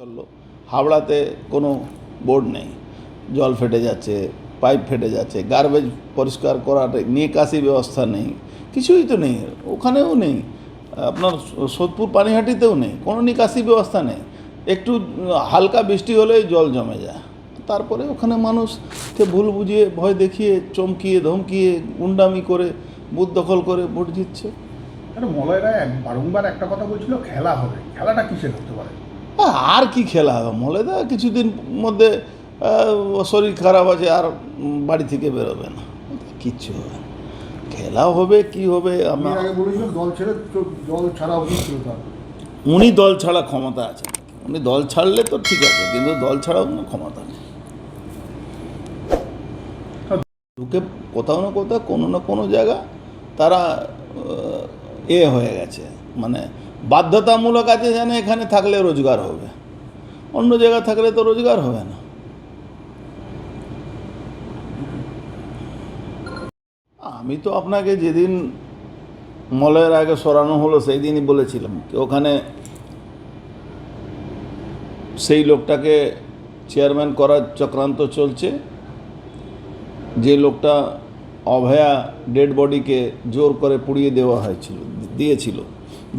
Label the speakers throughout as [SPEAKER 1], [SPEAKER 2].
[SPEAKER 1] চলল। হাওড়াতে কোনো বোর্ড নেই। জল ফেটে যাচ্ছে, পাইপ ফেটে যাচ্ছে গার্বেজ পরিষ্কার করার নিকাশি ব্যবস্থা নেই। কিছুই তো নেই, ওখানেও নেই। আপনার সোদপুর পানিহাটিতেও নেই, কোনো নিকাশি ব্যবস্থা নেই। একটু হালকা বৃষ্টি হলেই জল জমে যায়। তারপরে ওখানে মানুষকে ভুল বুঝিয়ে, ভয় দেখিয়ে, চমকিয়ে, ধমকিয়ে, গুন্ডামি করে, বুথ দখল করে ভোট জিতছে
[SPEAKER 2] আরে মলয় রায় এক- বারংবার একটা কথা বলছিল, খেলা হবে। খেলাটা কিসের হতে পারে?
[SPEAKER 1] আর কি খেলা হবে? মলেদা কিছুদিন মধ্যে শরীর খারাপ আছে আর বাড়ি থেকে বেরোবে না। কিচ্ছু হবে না। খেলা হবে কি হবে?
[SPEAKER 2] আমি
[SPEAKER 1] আমরা
[SPEAKER 2] দল ছেড়ে দল ছাড়া
[SPEAKER 1] উনি দল ছাড়া ক্ষমতা আছে উনি দল ছাড়লে তো ঠিক আছে কিন্তু দল ছাড়া কোনো ক্ষমতা নেই। ঢুকে কোথাও না কোথাও কোনো না কোনো জায়গা তারা এ হয়ে গেছে। মানে বাধ্যতামূলক আছে যেন এখানে থাকলে রোজগার হবে। অন্য জায়গায় থাকলে তো রোজগার হবে না। আমি তো আপনাকে যেদিন মলয়ের আগে সরানো হলো সেই দিনই বলেছিলাম কি ওখানে সেই লোকটাকে চেয়ারম্যান করার চক্রান্ত চলছে। যে লোকটা অভয়া ডেড বডিকে জোর করে পুড়িয়ে দেওয়া হয়েছিল, দিয়েছিল।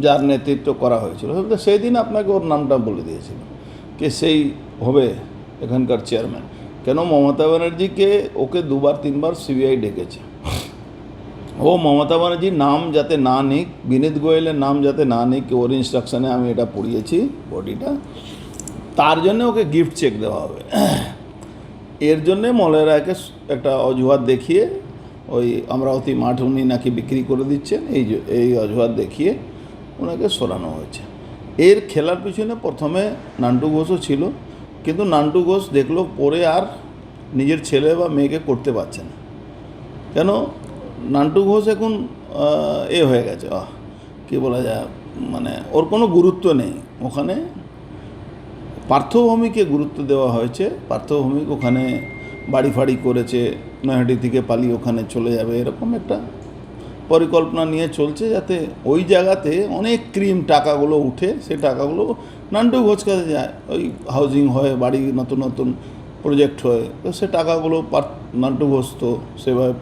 [SPEAKER 1] যার নেতৃত্ব করা হয়েছিল। সেই দিন আপনাকে ওর নামটা বলে দিয়েছিল যে সেই হবে এখানকার চেয়ারম্যান। কেন মমতা ব্যানার্জিকে ওকে দুবার, তিনবার সিবিআই ডেকেছে। ও মমতা ব্যানার্জির নাম যাতে না নিক, বিনীত গোয়েলের নাম যাতে না নিক, ওর ইনস্ট্রাকশনে আমি এটা পড়িয়েছি বডিটা। তার জন্য ওকে গিফট চেক দেওয়া হবে। এর জন্যে মলয় রায়কে একটা অজুহাত দেখিয়ে ওই অমরাবতী মাঠ উনি নাকি বিক্রি করে দিচ্ছেন, এই এই অজুহাত দেখিয়ে ওনাকে সরানো হয়েছে। এর খেলার পিছনে প্রথমে নান্টু ঘোষও ছিল, কিন্তু নান্টু ঘোষ দেখল পরে আর নিজের ছেলে বা মেয়েকে করতে পারছে না। কেন? নান্টু ঘোষ এখন এ হয়ে গেছে। আহ, কী বলা যায় মানে ওর কোনো গুরুত্ব নেই। ওখানে পার্থভূমিকে গুরুত্ব দেওয়া হয়েছে। পার্থভূমিক ওখানে বাড়ি ফাড়ি করেছে, নৈহাটি থেকে পালিয়ে ওখানে চলে যাবে, এরকম একটা পরিকল্পনা নিয়ে চলছে যাতে ওই জায়গাতে অনেক ক্রিম টাকাগুলো উঠে সেই টাকাগুলো নান্টু ঘোষ কাছে যায়। ওই হাউজিং হয় বাড়ি নতুন নতুন প্রজেক্ট হয় তো সে টাকাগুলো নান্টু ঘোষ তো সেভাবে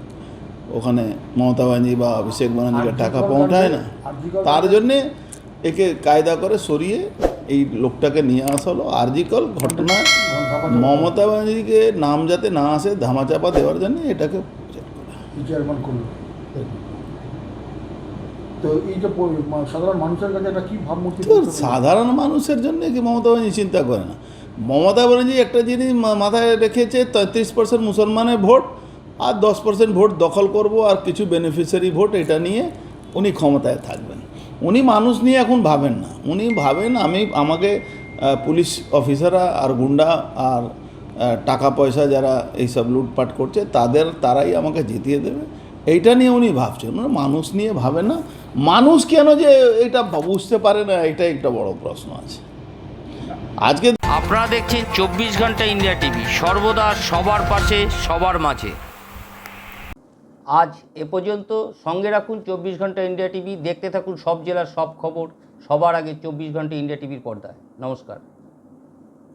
[SPEAKER 1] ওখানে মমতা ব্যানার্জি বা অভিষেক ব্যানার্জিকে টাকা পৌঁছায় না। তার জন্যে একে কায়দা করে সরিয়ে এই লোকটাকে নিয়ে আসা হলো। আরজিকল ঘটনা মমতা ব্যানার্জিকে নাম যাতে না আসে ধামাচাপা দেওয়ার জন্য এটাকে
[SPEAKER 2] করল। তো এই যে সাধারণ মানুষের কাছে একটা কি ভাবমূর্তি
[SPEAKER 1] সাধারণ মানুষের জন্য কি মমতা ব্যানার্জি চিন্তা করে না? মমতা ব্যানার্জি একটা জিনিস মাথায় রেখেছে তেত্রিশ পার্সেন্ট মুসলমানের ভোট আর দশ পার্সেন্ট ভোট দখল করব আর কিছু বেনিফিশিয়ারি ভোট এটা নিয়ে উনি ক্ষমতায় থাকবেন। উনি মানুষ নিয়ে এখন ভাবেন না। উনি ভাবেন আমি আমাকে পুলিশ অফিসাররা আর গুন্ডা আর টাকা পয়সা যারা এইসব লুটপাট করছে তাদের তারাই আমাকে জিতিয়ে দেবে। এইটা নিয়ে উনি ভাবছেন। উনি মানুষ নিয়ে ভাবেন না। মানুষ কেন যে এটা বুঝতে পারে না এটা একটা বড় প্রশ্ন আছে। আজকে
[SPEAKER 3] আপনারা দেখছেন চব্বিশ ঘণ্টা ইন্ডিয়া টিভি। সর্বদা সবার পাশে সবার মাঝে। আজ এ পর্যন্ত সঙ্গে রাখুন চব্বিশ ঘণ্টা ইন্ডিয়া টিভি। দেখতে থাকুন সব জেলার সব খবর। সবার আগে চব্বিশ ঘণ্টা ইন্ডিয়া টিভির পর্দায়। নমস্কার।